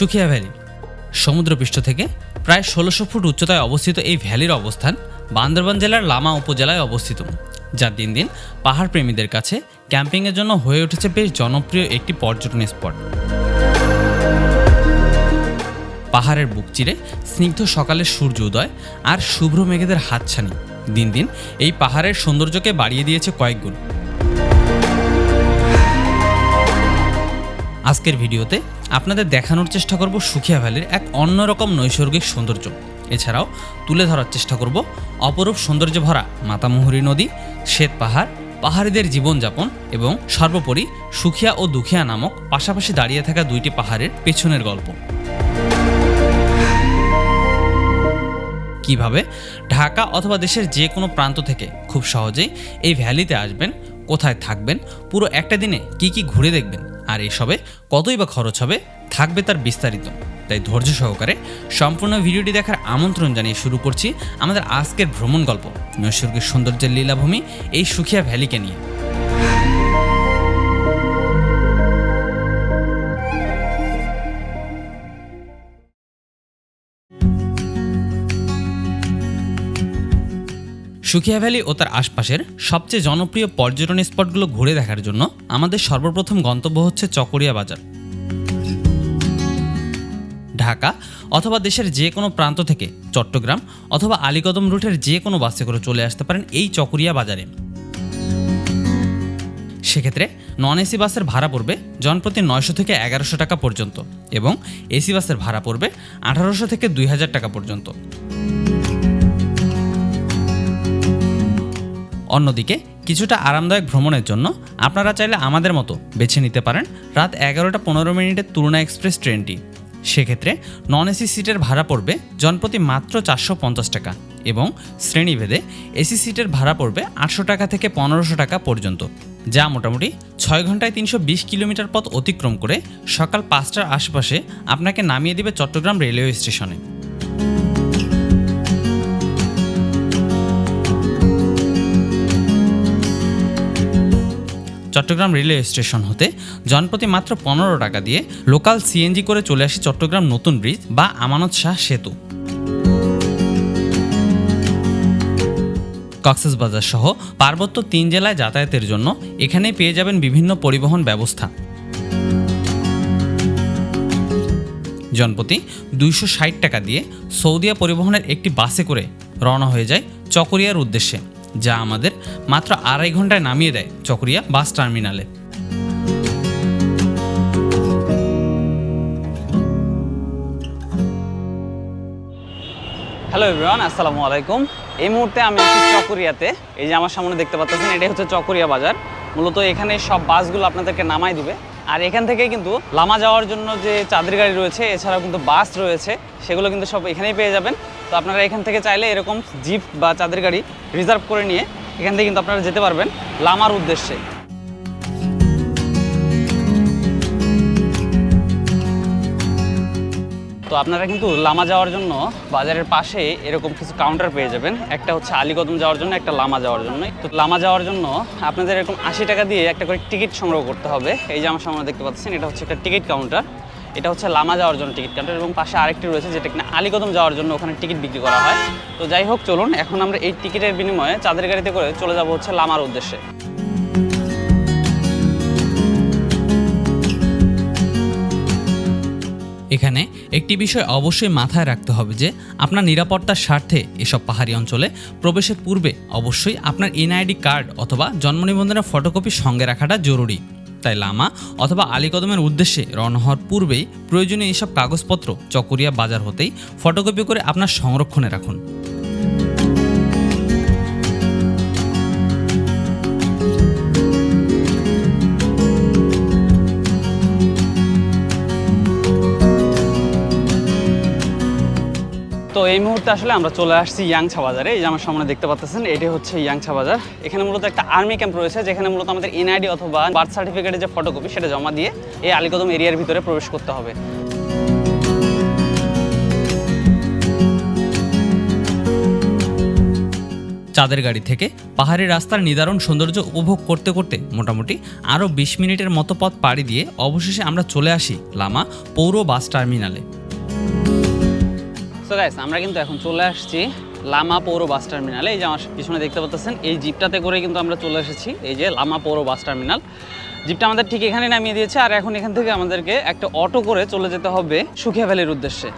Sukhia valley, সমুদ্রপৃষ্ঠ থেকে প্রায় ষোলোশো ফুট উচ্চতায় অবস্থিত এই ভ্যালির অবস্থান বান্দরবান জেলার লামা উপজেলায় অবস্থিত, যা দিন দিন পাহাড় প্রেমীদের কাছে ক্যাম্পিংয়ের জন্য হয়ে উঠেছে বেশ জনপ্রিয় একটি পর্যটন স্পট। পাহাড়ের বুক চিরে স্নিগ্ধ সকালের সূর্য উদয় আর শুভ্র মেঘেদের হাতছানি দিন দিন এই পাহাড়ের সৌন্দর্যকে বাড়িয়ে দিয়েছে কয়েকগুণ আজকের ভিডিওতে আপনাদের দেখানোর চেষ্টা করব সুখিয়া ভ্যালির এক অন্যরকম নৈসর্গিক সৌন্দর্য। এছাড়াও তুলে ধরার চেষ্টা করব অপরূপ সৌন্দর্য ভরা মাতামুহুরী নদী, শ্বেত পাহাড়, পাহাড়িদের জীবনযাপন এবং সর্বোপরি সুখিয়া ও দুখিয়া নামক পাশাপাশি দাঁড়িয়ে থাকা দুইটি পাহাড়ের পেছনের গল্প। কীভাবে? ঢাকা অথবা দেশের যে কোনো প্রান্ত থেকে খুব সহজেই এই ভ্যালিতে আসবেন, কোথায় থাকবেন, পুরো একটা দিনে কি কি ঘুরে দেখবেন আর এসবে কতই বা খরচ হবে থাকবে তার বিস্তারিত। তাই ধৈর্য সহকারে সম্পূর্ণ ভিডিওটি দেখার আমন্ত্রণ জানিয়ে শুরু করছি আমাদের আজকের ভ্রমণ গল্প। নৈসর্গিক সৌন্দর্যের লীলাভূমি এই সুখিয়া ভ্যালিকে নিয়ে। সুখিয়া ভ্যালি ও তার আশপাশের সবচেয়ে জনপ্রিয় পর্যটন স্পটগুলো ঘুরে দেখার জন্য আমাদের সর্বপ্রথম গন্তব্য হচ্ছে চকরিয়া বাজার। ঢাকা অথবা দেশের যে কোনো প্রান্ত থেকে চট্টগ্রাম অথবা আলীকদম রুটের যে কোনো বাসে করে চলে আসতে পারেন এই চকরিয়া বাজারে। সেক্ষেত্রে নন এসি বাসের ভাড়া পড়বে জনপ্রতি নয়শো থেকে এগারোশো টাকা পর্যন্ত এবং এসি বাসের ভাড়া পড়বে আঠারোশো থেকে দুই হাজার টাকা পর্যন্ত। অন্যদিকে, কিছুটা আরামদায়ক ভ্রমণের জন্য আপনারা চাইলে আমাদের মতো বেছে নিতে পারেন রাত এগারোটা পনেরো মিনিটের তুলনা এক্সপ্রেস ট্রেনটি। সেক্ষেত্রে নন এসি সিটের ভাড়া পড়বে জনপ্রতি মাত্র চারশো পঞ্চাশ টাকা এবং শ্রেণীভেদে এসি সিটের ভাড়া পড়বে আটশো টাকা থেকে পনেরোশো টাকা পর্যন্ত, যা মোটামুটি ছয় ঘন্টায় তিনশো বিশ কিলোমিটার পথ অতিক্রম করে সকাল পাঁচটার আশপাশে আপনাকে নামিয়ে দেবে চট্টগ্রাম রেলওয়ে স্টেশনে। চট্টগ্রাম রেলওয়ে স্টেশন হতে জনপ্রতি মাত্র পনেরো টাকা দিয়ে লোকাল সিএনজি করে চলে আসি চট্টগ্রাম নতুন ব্রিজ বা আমানত শাহ সেতু। কক্সবাজার সহ পার্বত্য তিন জেলায় যাতায়াতের জন্য এখানেই পেয়ে যাবেন বিভিন্ন পরিবহন ব্যবস্থা। জনপ্রতি দুইশো ষাট টাকা দিয়ে সৌদিয়া পরিবহনের একটি বাসে করে রওনা হয়ে যায় চকরিয়ার উদ্দেশ্যে। যা আমাদের মাত্র আড়াই ঘন্টায় নামিয়ে দেয় চকরিয়া বাস টার্মিনালে। হ্যালো এভরিওয়ান আসসালামু আলাইকুম। এই মুহূর্তে আমি আছি চকরিয়াতে। এই যে আমার সামনে দেখতে পাচ্ছেন, এটাই হচ্ছে চকরিয়া বাজার। মূলত এখানে সব বাসগুলো আপনাদেরকে নামাই দিবে। আর এখান থেকে কিন্তু লামা যাওয়ার জন্য যে চাঁদের গাড়ি রয়েছে, এছাড়াও কিন্তু বাস রয়েছে, সেগুলো কিন্তু সব এখানেই পেয়ে যাবেন। তো আপনারা এখান থেকে চাইলে এরকম জিপ বা চাঁদের গাড়ি রিজার্ভ করে নিয়ে এখান থেকে কিন্তু আপনারা যেতে পারবেন লামার উদ্দেশ্যে। তো আপনারা কিন্তু লামা যাওয়ার জন্য বাজারের পাশে এরকম কিছু কাউন্টার পেয়ে যাবেন। একটা হচ্ছে আলীকদম যাওয়ার জন্য, একটা লামা যাওয়ার জন্য। তো লামা যাওয়ার জন্য আপনাদের এরকম আশি টাকা দিয়ে একটা করে টিকিট সংগ্রহ করতে হবে। এই যে আমার সামনে দেখতে পাচ্ছেন, এটা হচ্ছে একটা টিকিট কাউন্টার এটা হচ্ছে লামা যাওয়ার জন্য টিকিট কাউন্টার এবং পাশে আরেকটি রয়েছে যেটা কিনা আলীকদম যাওয়ার জন্য ওখানে টিকিট বিক্রি করা হয়। তো যাই হোক, চলুন, এখন আমরা এই টিকিটের বিনিময়ে চাঁদের গাড়িতে করে চলে যাব হচ্ছে লামার উদ্দেশ্যে। এখানে একটি বিষয় অবশ্যই মাথায় রাখতে হবে যে, আপনার নিরাপত্তার স্বার্থে এসব পাহাড়ি অঞ্চলে প্রবেশের পূর্বে অবশ্যই আপনার এনআইডি কার্ড অথবা জন্ম নিবন্ধনের ফটোকপি সঙ্গে রাখাটা জরুরি। তাই লামা অথবা আলীকদমের উদ্দেশ্যে রওনা হওয়ার পূর্বেই প্রয়োজনীয় এইসব কাগজপত্র চকরিয়া বাজার হতেই ফটোকপি করে আপনার সংরক্ষণে রাখুন। তো এই মুহূর্তে আসলে আমরা চলে আসছি ইয়াংছা বাজারে। এই যে আমার সামনে দেখতে পাচ্ছেন এটি হচ্ছে ইয়াংছা বাজার। এখানে মূলত একটা আর্মি ক্যাম্প রয়েছে, যেখানে মূলত আমাদের এনআইডি অথবা বার্থ সার্টিফিকেটের যে ফটোকপি, সেটা জমা দিয়ে এই আলীকদম এরিয়ার ভিতরে প্রবেশ করতে হবে। চাঁদের গাড়ি থেকে পাহাড়ি রাস্তার নিদারুণ সৌন্দর্য উপভোগ করতে করতে মোটামুটি আরও বিশ মিনিটের মতো পথ পাড়ি দিয়ে অবশেষে আমরা চলে আসি লামা পৌর বাস টার্মিনালে। সো গাইস আমরা কিন্তু এখন চলে আসছি লামা পৌর বাস টার্মিনালে। এই যে আমার পিছনে দেখতে পাচ্ছেন এই জিপটাতে করে কিন্তু আমরা চলে এসেছি, এই যে লামা পৌর বাস টার্মিনাল। জিপটা আমাদের ঠিক এখানে নামিয়ে দিয়েছে, আর এখন এখান থেকে আমাদেরকে একটা অটো করে চলে যেতে হবে সুখিয়া ভ্যালির উদ্দেশ্যে।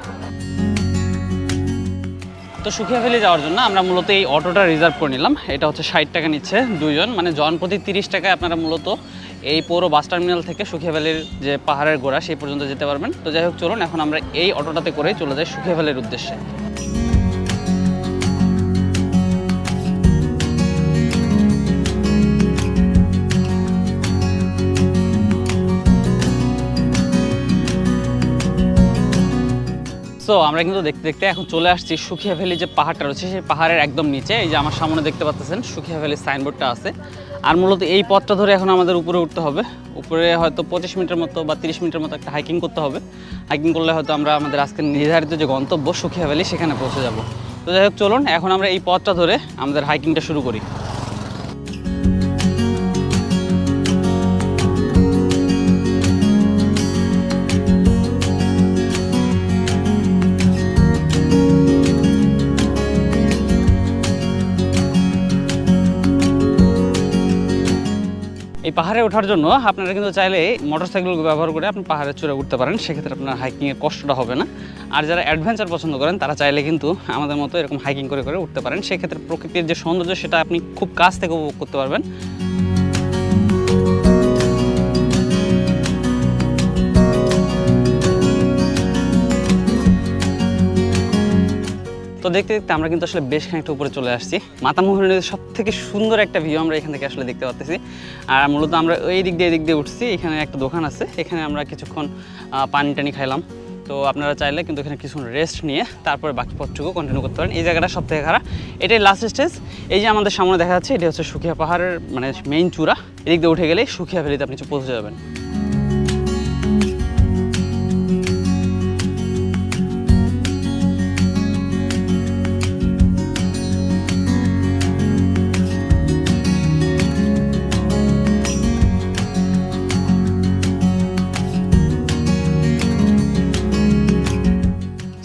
তো সুখিয়া ভ্যালি যাওয়ার জন্য আমরা মূলত এই অটোটা রিজার্ভ করে নিলাম। এটা হচ্ছে ষাট টাকা নিচ্ছে দুইজন মানে জন প্রতি তিরিশ টাকায় আপনারা মূলত এই পৌর বাস টার্মিনাল থেকে সুখিয়া ভ্যালির যে পাহাড়ের গোড়া, সেই পর্যন্ত যেতে পারবেন। তো যাই হোক, চলুন, এখন আমরা এই অটোটাতে করেই চলে যাই সুখিয়া ভ্যালির উদ্দেশ্যে। সো আমরা কিন্তু দেখতে দেখতে এখন চলে আসছি সুখিয়া ভ্যালি যে পাহাড়টা রয়েছে, সেই পাহাড়ের একদম নিচে। এই যে আমার সামনে দেখতে পাচ্ছেন সুখিয়া ভ্যালির সাইনবোর্ডটা আছে। আর মূলত এই পথটা ধরে এখন আমাদের উপরে উঠতে হবে। উপরে হয়তো পঁচিশ মিনিটের মতো বা তিরিশ মিনিটের মতো একটা হাইকিং করতে হবে। হাইকিং করলে হয়তো আমরা আমাদের আজকে নির্ধারিত যে গন্তব্য, সুখিয়া ভ্যালি সেখানে পৌঁছে যাব। তো যাই হোক, চলুন, এখন আমরা এই পথটা ধরে আমাদের হাইকিংটা শুরু করি। পাহাড়ে ওঠার জন্য আপনারা কিন্তু চাইলে মোটরসাইকেল ব্যবহার করে আপনি পাহাড়ের চূড়ে উঠতে পারেন। সেক্ষেত্রে আপনার হাইকিংয়ের কষ্টটা হবে না। আর যারা অ্যাডভেঞ্চার পছন্দ করেন, তারা চাইলে কিন্তু আমাদের মতো এরকম হাইকিং করে করে উঠতে পারেন। সেক্ষেত্রে প্রকৃতির যে সৌন্দর্য, সেটা আপনি খুব কাছ থেকে উপভোগ করতে পারবেন। তো দেখতে দেখতে আমরা কিন্তু আসলে বেশ খানিকটা উপরে চলে আসছি। মাতামোহনী নদীর সব থেকে সুন্দর একটা ভিউ আমরা এখান থেকে আসলে দেখতে পাচ্ছি আর মূলত আমরা এই দিক দিয়ে এই দিক দিয়ে উঠছি। এখানে একটা দোকান আছে। এখানে আমরা কিছুক্ষণ পানি টানি খাইলাম। তো আপনারা চাইলে কিন্তু এখানে কিছুক্ষণ রেস্ট নিয়ে তারপরে বাকি পথটুকু কন্টিনিউ করতে পারেন। এই জায়গাটা সব থেকে খারাপ। এটাই লাস্ট স্টেজ এই যে আমাদের সামনে দেখা যাচ্ছে, এটা হচ্ছে সুখিয়া পাহাড়ের মানে মেইন চূড়া। এদিক দিয়ে উঠে গেলেই সুখিয়া ভ্যালিতে আপনি পৌঁছে যাবেন।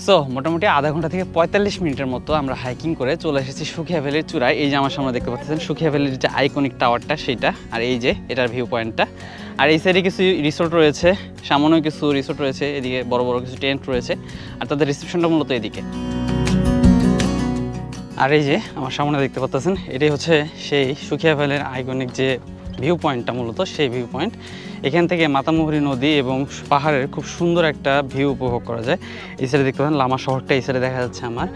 সো মোটামুটি আধা ঘণ্টা থেকে পঁয়তাল্লিশ মিনিটের মতো আমরা হাইকিং করে চলে এসেছি সুখিয়া ভ্যালির চূড়ায়। এই যে আমার সামনে দেখতে পাচ্ছেন, সুখিয়া ভ্যালির যে আইকনিক টাওয়ারটা সেইটা, আর এই যে এটার ভিউ পয়েন্টটা আর এই সাইডে কিছু রিসোর্ট রয়েছে, সামনেও কিছু রিসোর্ট রয়েছে, এদিকে বড় বড় কিছু টেন্ট রয়েছে, আর তাদের রিসেপশনটা মূলত এদিকে। আর এই যে আমার সামনে দেখতে পাচ্ছেন, এটাই হচ্ছে সেই সুখিয়া ভ্যালির আইকনিক যে ভিউ পয়েন্টটা মূলত সেই ভিউ পয়েন্ট এখান থেকে মাতামুহুরী নদী এবং পাহাড়ের খুব সুন্দর একটা ভিউ উপভোগ করা যায়। এই সাইডে দেখতে পাচ্ছেন লামা শহরটা, এই সাইডে দেখা যাচ্ছে আমার।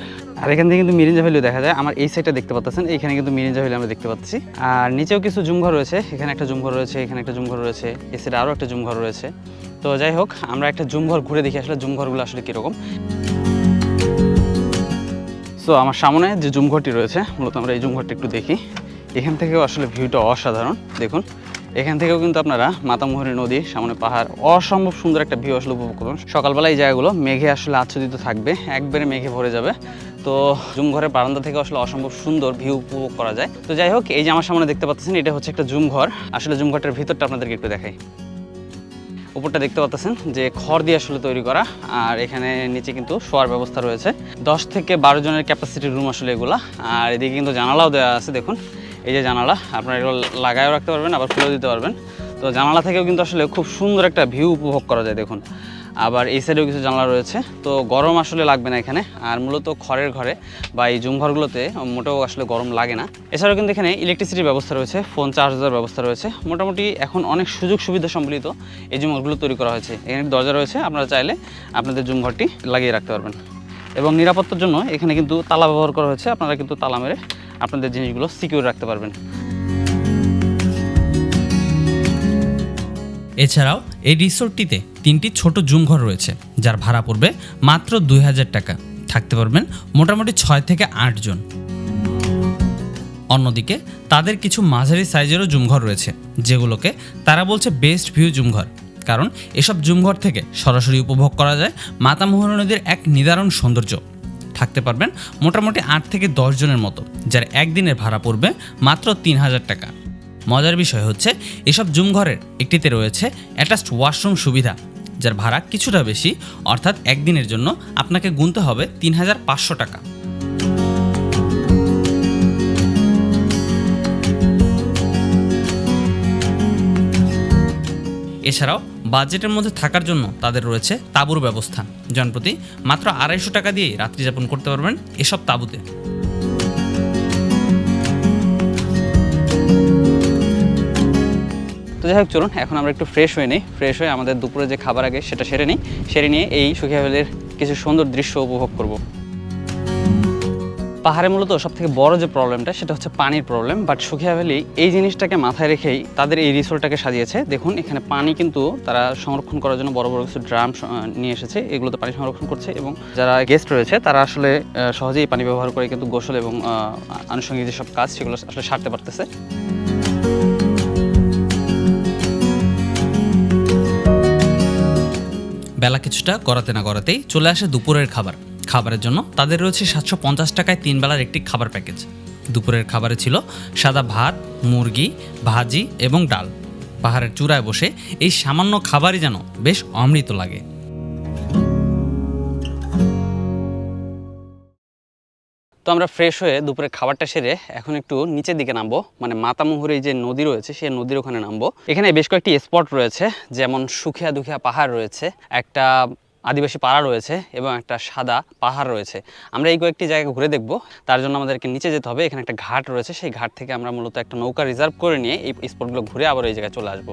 আর এখান থেকে কিন্তু মিরিঞ্জা ভ্যালিও দেখা যায়। আমার এই সাইডটা দেখতে পাচ্ছেন এখানে কিন্তু মিরিঞ্জা ভ্যালি আমরা দেখতে পাচ্ছি। আর নিচেও কিছু জুমঘর রয়েছে, এখানে একটা জুমঘর রয়েছে, এখানে একটা জুমঘর রয়েছে, এই সাইডে আরও একটা জুমঘর রয়েছে। তো যাই হোক, আমরা একটা জুমঘর ঘুরে দেখি আসলে জুমঘরগুলো আসলে কীরকম। সো আমার সামনে যে জুমঘরটি রয়েছে, মূলত আমরা এই জুমঘরটা একটু দেখি। এখান থেকেও আসলে ভিউটা অসাধারণ। দেখুন, এখান থেকেও কিন্তু আপনারা মাতামুহুরী নদী, সামনে পাহাড়, অসম্ভব সুন্দর একটা ভিউ আসলে উপভোগ করুন। সকালবেলা এই জায়গাগুলো মেঘে আসলে আচ্ছাদিত থাকবে, একবারে মেঘে ভরে যাবে। তো জুম ঘরের বারান্দা থেকে আসলে অসম্ভব সুন্দর ভিউ উপভোগ করা যায়। তো যাই হোক, এই যে আমার সামনে দেখতে পাচ্ছেন, এটা হচ্ছে একটা জুম ঘর। আসলে জুম ঘরটার ভিতরটা আপনাদেরকে একটু দেখাই। উপরটা দেখতে পাচ্ছেন যে খড় দিয়ে আসলে তৈরি করা, আর এখানে নিচে কিন্তু শোয়ার ব্যবস্থা রয়েছে। দশ থেকে বারো জনের ক্যাপাসিটির রুম আসলে এগুলা। আর এদিকে কিন্তু জানালাও দেওয়া আছে, দেখুন। এই যে জানালা, আপনারা এগুলো লাগায়ও রাখতে পারবেন, আবার খুলেও দিতে পারবেন। তো জানালা থেকেও কিন্তু আসলে খুব সুন্দর একটা ভিউ উপভোগ করা যায়, দেখুন। আবার এই সাইডেও কিছু জানলা রয়েছে। তো গরম আসলে লাগবে না এখানে, আর মূলত খড়ের ঘরে বা এই জুম ঘরগুলোতে মোটেও আসলে গরম লাগে না। এছাড়াও কিন্তু এখানে ইলেকট্রিসিটির ব্যবস্থা রয়েছে ফোন চার্জ দেওয়ার ব্যবস্থা রয়েছে। মোটামুটি এখন অনেক সুযোগ সুবিধা সম্বলিত এই জুম ঘরগুলো তৈরি করা হয়েছে। এখানে দরজা রয়েছে, আপনারা চাইলে আপনাদের জুম ঘরটি লাগিয়ে রাখতে পারবেন। এবং নিরাপত্তার জন্য এখানে কিন্তু তালা ব্যবহার করা হয়েছে। আপনারা কিন্তু তালা মেরে আপনাদের জিনিসগুলো সিকিউর রাখতে পারবেন। এছাড়াও এই রিসোর্টটিতে তিনটি ছোট জুম ঘর রয়েছে, যার ভাড়া পড়বে মাত্র দুই হাজার টাকা। থাকতে পারবেন মোটামুটি ছয় থেকে আট জন। অন্যদিকে তাদের কিছু মাঝারি সাইজেরও জুমঘর রয়েছে, যেগুলোকে তারা বলছে বেস্ট ভিউ জুমঘর কারণ এসব জুমঘর থেকে সরাসরি উপভোগ করা যায় মাতামোহন নদীর এক নিদারণ সৌন্দর্য। থাকতে পারবেন মোটামুটি আট থেকে দশ জনের মতো, যার একদিনের ভাড়া পড়বে মাত্র তিন হাজার টাকা। মজার বিষয় হচ্ছে, এসব জুমঘরের একটিতে রয়েছে অ্যাটাচড ওয়াশরুম সুবিধা, যার ভাড়া কিছুটা বেশি, অর্থাৎ একদিনের জন্য আপনাকে গুনতে হবে তিন হাজার পাঁচশো টাকা। এছাড়াও বাজেটের মধ্যে থাকার জন্য তাদের রয়েছে তাঁবুর ব্যবস্থা। জনপ্রতি মাত্র আড়াইশো টাকা দিয়ে রাত্রি যাপন করতে পারবেন এসব তাঁবুতে। তো যাই হোক, চলুন, এখন আমরা একটু ফ্রেশ হয়ে নিই। ফ্রেশ হয়ে আমাদের দুপুরে যে খাবার আগে সেটা সেরে নিই। সেরে নিয়ে এই ভ্যালির কিছু সুন্দর দৃশ্য উপভোগ করব। পাহাড়ে মূলত সব থেকে বড় যে প্রবলেমটা সেটা হচ্ছে পানির প্রবলেম বাট সুখিয়া ভ্যালি, এই জিনিসটাকে মাথায় রেখেই তাদের এই রিসোর্টটাকে সাজিয়েছে। দেখুন, এখানে পানি কিন্তু তারা সংরক্ষণ করার জন্য বড় বড় কিছু ড্রাম নিয়ে এসেছে। এগুলোতে পানি সংরক্ষণ করছে এবং যারা গেস্ট রয়েছে, তারা আসলে সহজেই পানি ব্যবহার করে কিন্তু গোসল এবং আনুষঙ্গিক যেসব কাজ, সেগুলো আসলে সারতে পারতেছে। বেলা কিছুটা করাতে না করাতেই চলে আসে দুপুরের খাবার। খাবারের জন্য। তাদের রয়েছে সাতশো পঞ্চাশ টাকায় তিন বেলার একটি খাবার প্যাকেজ। দুপুরের খাবারে ছিল সাদা ভাত, মুরগি, ভাজি এবং ডাল। পাহাড়ের চূড়ায় বসে এই সামান্য খাবারই যেন বেশ অমৃত লাগে। তো আমরা ফ্রেশ হয়ে দুপুরে খাবারটা সেরে এখন একটু নিচের দিকে নামবো। মানে মাতামুহুরি যে নদী রয়েছে, সেই নদীর ওখানে নামবো। এখানে বেশ কয়েকটি স্পট রয়েছে, যেমন সুখিয়া দুখিয়া পাহাড় রয়েছে, একটা আদিবাসী পাড়া রয়েছে এবং একটা সাদা পাহাড় রয়েছে। আমরা এই কয়েকটি জায়গা ঘুরে দেখব। তার জন্য আমাদেরকে নিচে যেতে হবে। এখানে একটা ঘাট রয়েছে। সেই ঘাট থেকে আমরা মূলত একটা নৌকা রিজার্ভ করে নিয়ে এই স্পটগুলো ঘুরে আবার এই জায়গায় চলে আসব।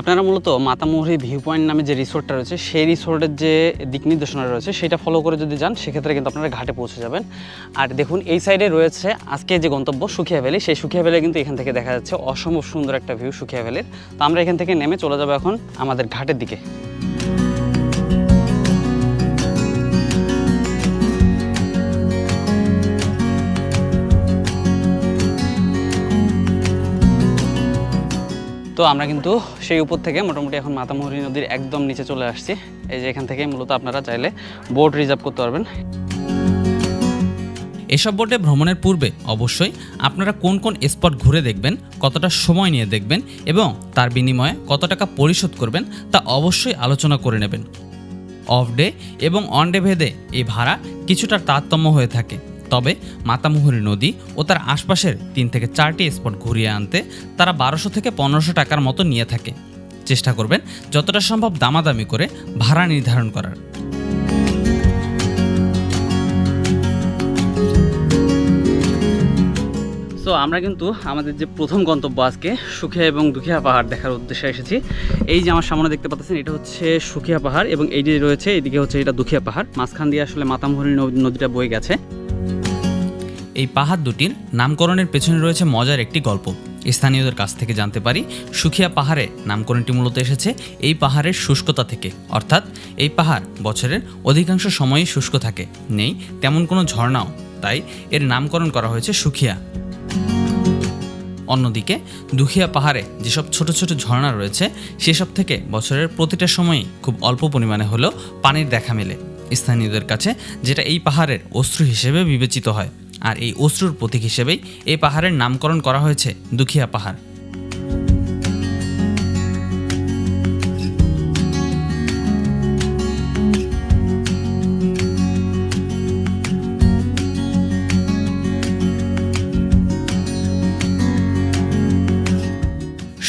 আপনারা মূলত মাতামুহুরি ভিউ পয়েন্ট নামে যে রিসোর্টটা রয়েছে, সেই রিসোর্টের যে দিক নির্দেশনা রয়েছে, সেটা ফলো করে যদি যান, সেক্ষেত্রে কিন্তু আপনারা ঘাটে পৌঁছে যাবেন। আর দেখুন, এই সাইডে রয়েছে আজকে যে গন্তব্য, সুখিয়া ভ্যালি সেই সুখিয়া ভ্যালি কিন্তু এখান থেকে দেখা যাচ্ছে অসম্ভব সুন্দর একটা ভিউ সুখিয়া ভ্যালির তো আমরা এখান থেকে নেমে চলে যাব এখন আমাদের ঘাটের দিকে। তো আমরা কিন্তু সেই উপর থেকে মোটামুটি এখন মাতামুহুরি নদীর একদম নিচে চলে আসছি। এই যে এখান থেকে মূলত আপনারা চাইলে বোট রিজার্ভ করতে পারবেন। এসব বোটে ভ্রমণের পূর্বে অবশ্যই আপনারা কোন কোন স্পট ঘুরে দেখবেন, কতটা সময় নিয়ে দেখবেন এবং তার বিনিময়ে কত টাকা পরিশোধ করবেন তা অবশ্যই আলোচনা করে নেবেন। অফ ডে এবং অন ডে ভেদে এই ভাড়া কিছুটা তারতম্য হয়ে থাকে। তবে মাতামুহুরি নদী ও তার আশপাশের তিন থেকে চারটি স্পট ঘুরিয়ে আনতে তারা বারোশো থেকে পনেরোশো টাকার মতো নিয়ে থাকে। চেষ্টা করবেন যতটা সম্ভব দামাদামি করে ভাড়া নির্ধারণ করার। তো আমরা কিন্তু আমাদের যে প্রথম গন্তব্য আজকে সুখিয়া এবং দুখিয়া পাহাড় দেখার উদ্দেশ্যে এসেছি। এই যে আমার সামনে দেখতে পাচ্ছেন, এটা হচ্ছে সুখিয়া পাহাড় এবং এই যে রয়েছে, এদিকে হচ্ছে এটা দুখিয়া পাহাড়। মাঝখান দিয়ে আসলে মাতামুহুরি নদ- নদীটা বয়ে গেছে। এই পাহাড় দুটির নামকরণের পেছনে রয়েছে মজার একটি গল্প। স্থানীয়দের কাছ থেকে জানতে পারি, সুখিয়া পাহাড়ে নামকরণটি মূলত এসেছে এই পাহাড়ের শুষ্কতা থেকে। অর্থাৎ, এই পাহাড় বছরের অধিকাংশ সময়ই শুষ্ক থাকে, নেই তেমন কোনো ঝর্ণাও। তাই এর নামকরণ করা হয়েছে সুখিয়া। অন্যদিকে, দুখিয়া পাহাড়ে যেসব ছোট ছোট ঝর্ণা রয়েছে, সেসব থেকে বছরের প্রতিটা সময়ই খুব অল্প পরিমাণে হলেও পানির দেখা মেলে। স্থানীয়দের কাছে যেটা এই পাহাড়ের অশ্রু হিসেবে বিবেচিত হয়। আর এই অশ্রুর প্রতীক হিসেবেই এই পাহাড়ের নামকরণ করা হয়েছে দুখিয়া পাহাড়।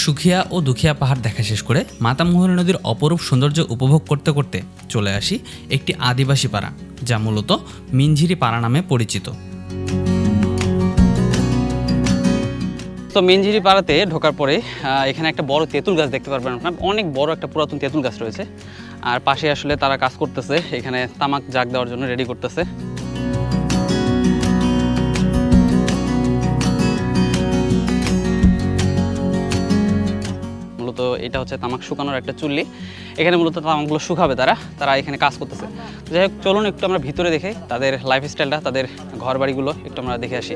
সুখিয়া ও দুখিয়া পাহাড় দেখা শেষ করে মাতামোহনী নদীর অপরূপ সৌন্দর্য উপভোগ করতে করতে চলে আসি একটি আদিবাসী পাড়া, যা মূলত মিনঝিরি পাড়া নামে পরিচিত। তো মিনঝিরি পাড়াতে ঢোকার পরে এখানে একটা বড় তেঁতুল গাছ দেখতে পারবেন আপনার। অনেক বড় একটা পুরাতন তেঁতুল গাছ রয়েছে। আর পাশে আসলে তারা কাজ করতেছে, এখানে তামাক জাগ দেওয়ার জন্য রেডি করতেছে। মূলত এটা হচ্ছে তামাক শুকানোর একটা চুল্লি। এখানে মূলত তামাকগুলো শুকাবে তারা তারা এখানে কাজ করতেছে। যাই হোক, চলুন একটু আমরা ভিতরে দেখে তাদের লাইফস্টাইলটা তাদের ঘর বাড়িগুলো একটু আমরা দেখে আসি।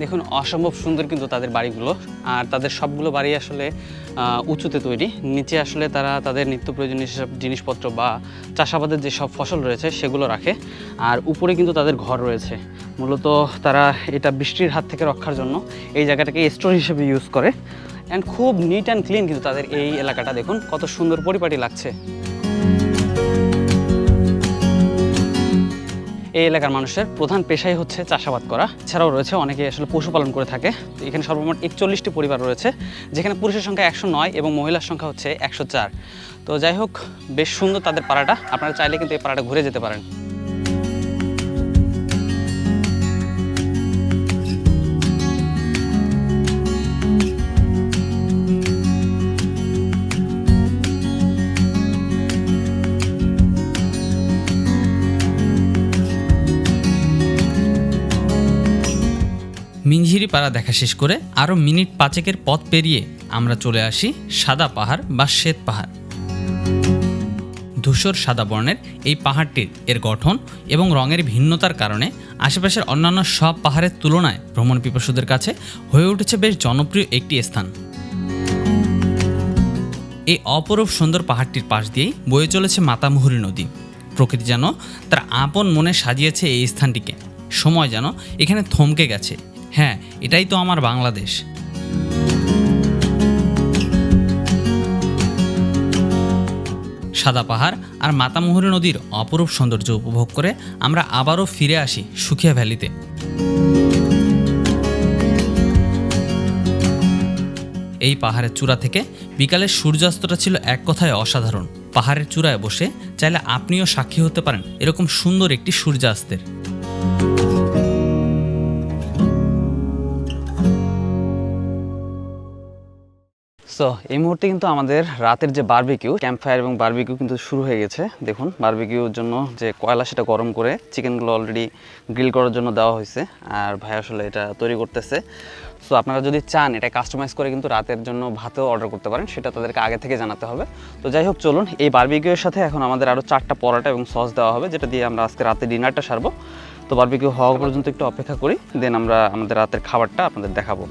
দেখুন, অসম্ভব সুন্দর কিন্তু তাদের বাড়িগুলো। আর তাদের সবগুলো বাড়ি আসলে উঁচুতে তৈরি। নিচে আসলে তারা তাদের নিত্য প্রয়োজনীয় যেসব জিনিসপত্র বা চাষাবাদের যে সব ফসল রয়েছে, সেগুলো রাখে। আর উপরে কিন্তু তাদের ঘর রয়েছে। মূলত তারা এটা বৃষ্টির হাত থেকে রক্ষার জন্য এই জায়গাটাকে স্টোর হিসেবে ইউজ করে। অ্যান্ড খুব নিট অ্যান্ড ক্লিন কিন্তু তাদের এই এলাকাটা। দেখুন, কত সুন্দর পরিপাটি লাগছে। এই এলাকার মানুষের প্রধান পেশাই হচ্ছে চাষাবাদ করা। এছাড়াও রয়েছে অনেকে আসলে পশুপালন করে থাকে। তো এখানে সর্বমোট একচল্লিশটি পরিবার রয়েছে, যেখানে পুরুষের সংখ্যা একশো নয় এবং মহিলার সংখ্যা হচ্ছে একশো চার। তো যাই হোক, বেশ সুন্দর তাদের পাড়াটা। আপনারা চাইলে কিন্তু এই পাড়াটা ঘুরে যেতে পারেন। পাড়া দেখা শেষ করে আরও মিনিট পাঁচেকের পথ পেরিয়ে আমরা চলে আসি সাদা পাহাড় বা শ্বেত পাহাড়। ধূসর সাদা বর্ণের এই পাহাড়টির এর গঠন এবং রঙের ভিন্নতার কারণে আশেপাশের অন্যান্য সব পাহাড়ের তুলনায় ভ্রমণ পিপাসুদের কাছে হয়ে উঠেছে বেশ জনপ্রিয় একটি স্থান। এই অপরূপ সুন্দর পাহাড়টির পাশ দিয়েই বয়ে চলেছে মাতামুহুরী নদী। প্রকৃতি যেন তার আপন মনে সাজিয়েছে এই স্থানটিকে। সময় যেন এখানে থমকে গেছে। হ্যাঁ এটাই তো আমার বাংলাদেশ। সাদা পাহাড় আর মাতামুহুরী নদীর অপরূপ সৌন্দর্য উপভোগ করে আমরা আবারও ফিরে আসি সুখিয়া ভ্যালিতে। এই পাহাড়ের চূড়া থেকে বিকালের সূর্যাস্তটা ছিল এক কথায় অসাধারণ। পাহাড়ের চূড়ায় বসে চাইলে আপনিও সাক্ষী হতে পারেন এরকম সুন্দর একটি সূর্যাস্তের। সো এই মুহূর্তে কিন্তু আমাদের রাতের যে বার্বিকিউ ক্যাম্প ফায়ার এবং বারবিকিউ কিন্তু শুরু হয়ে গেছে। দেখুন বারবিকিউর জন্য যে কয়লা সেটা গরম করে চিকেনগুলো অলরেডি গ্রিল করার জন্য দেওয়া হয়েছে। আর ভাই আসলে এটা তৈরি করতেছে। সো আপনারা যদি চান এটা কাস্টমাইজ করে কিন্তু রাতের জন্য ভাতেও অর্ডার করতে পারেন, সেটা তাদেরকে আগে থেকে জানাতে হবে। তো যাই হোক, চলুন, এই বারবিকিউয়ের সাথে এখন আমাদের আরও চারটা পরোটা এবং সস দেওয়া হবে, যেটা দিয়ে আমরা আজকে রাতে ডিনারটা সারবো। তো বারবিকিউ হওয়া পর্যন্ত একটু অপেক্ষা করি দেন আমরা আমাদের রাতের খাবারটা আপনাদের দেখাবো।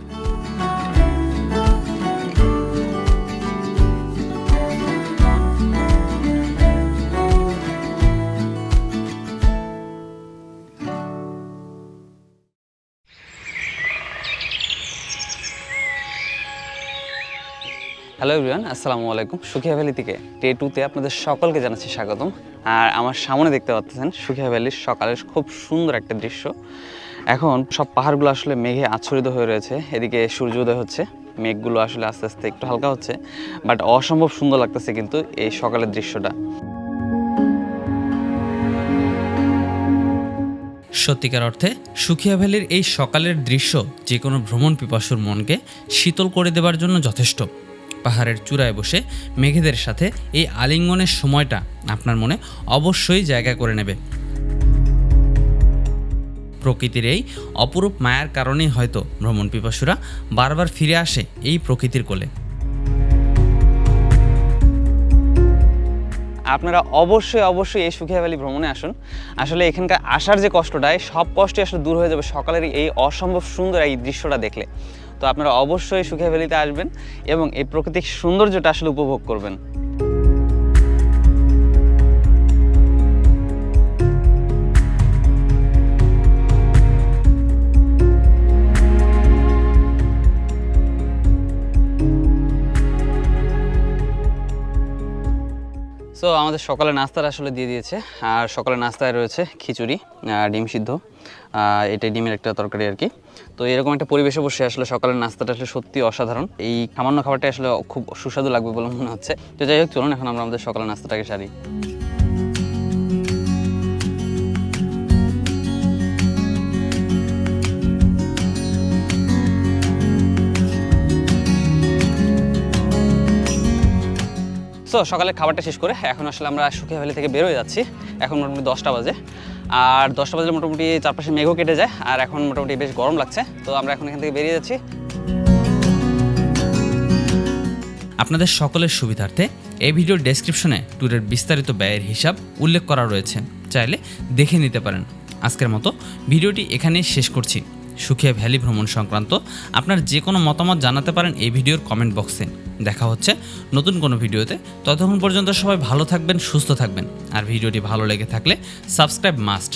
হ্যালো এভরিওয়ান আসসালামু আলাইকুম। সুখিয়া ভ্যালি থেকে ডে টুতে আপনাদের সকলকে জানাচ্ছি স্বাগতম। আর আমার সামনে দেখতে পাচ্ছেন সুখিয়া ভ্যালির সকালের খুব সুন্দর একটা দৃশ্য। এখন সব পাহাড়গুলো আসলে মেঘে আচ্ছরিত হয়ে রয়েছে। এদিকে সূর্যোদয় হচ্ছে, মেঘগুলো আসলে আস্তে আস্তে একটু হালকা হচ্ছে বাট অসম্ভব সুন্দর লাগতেছে কিন্তু এই সকালের দৃশ্যটা। সত্যিকার অর্থে সুখিয়া ভ্যালির এই সকালের দৃশ্য যে কোনো ভ্রমণ পিপাসুর মনকে শীতল করে দেবার জন্য যথেষ্ট। পাহাড়ের চূড়ায় বসে মেঘেদের সাথে এই আলিঙ্গনের সময়টা আপনার মনে অবশ্যই জায়গা করে নেবে। প্রকৃতির এই অপরূপ মায়ার কারণেই হয়তো ভ্রমণ পিপাসুরা বারবার ফিরে আসে এই প্রকৃতির কোলে। আপনারা অবশ্যই অবশ্যই এই সুখিয়া ভ্যালি ভ্রমণে আসুন। আসলে এখানকার আসার যে কষ্টটা, এই সব কষ্টই আসলে দূর হয়ে যাবে সকালের এই অসম্ভব সুন্দর এই দৃশ্যটা দেখলে। তো আপনারা অবশ্যই সুখে ভ্যালিতে আসবেন এবং এই প্রাকৃতিক সৌন্দর্যটা আসলে উপভোগ করবেন। সো আমাদের সকালে নাস্তাটা আসলে দিয়ে দিয়েছে। আর সকালে নাস্তায় রয়েছে খিচুড়ি ডিম সিদ্ধ। এটা ডিমের একটা তরকারি আর কি। তো এরকম একটা পরিবেশে বসে আসলে সকালের নাস্তাটা আসলে সত্যি অসাধারণ। এই সামান্য খাবারটা আসলে খুব সুস্বাদু লাগবে বলে মনে হচ্ছে। তো যাই হোক, চলুন, এখন আমরা আমাদের সকালের নাস্তাটাকে সারি। সো সকালে খাবারটা শেষ করে এখন আসলে আমরা সুখিয়া ভ্যালি থেকে বেরোয় যাচ্ছি। এখন মোটামুটি দশটা বাজে। আর দশটা বাজে মোটামুটি চারপাশে মেঘও কেটে যায়, আর এখন মোটামুটি বেশ গরম লাগছে। তো আমরা এখন এখান থেকে বেরিয়ে যাচ্ছি। আপনাদের সকলের সুবিধার্থে এই ভিডিওর ডেসক্রিপশনে ট্যুরের বিস্তারিত ব্যয়ের হিসাব উল্লেখ করা রয়েছে। চাইলে দেখে নিতে পারেন। আজকের মতো ভিডিওটি এখানেই শেষ করছি। সুখিয়া ভ্যালি ভ্রমণ সংক্রান্ত আপনার যে কোনো মতামত জানাতে পারেন এই ভিডিওর কমেন্ট বক্সে দেখা হচ্ছে নতুন কোনো ভিডিওতে। ততক্ষণ পর্যন্ত সবাই ভালো থাকবেন, সুস্থ থাকবেন। আর ভিডিওটি ভালো লেগে থাকলে সাবস্ক্রাইব মাস্ট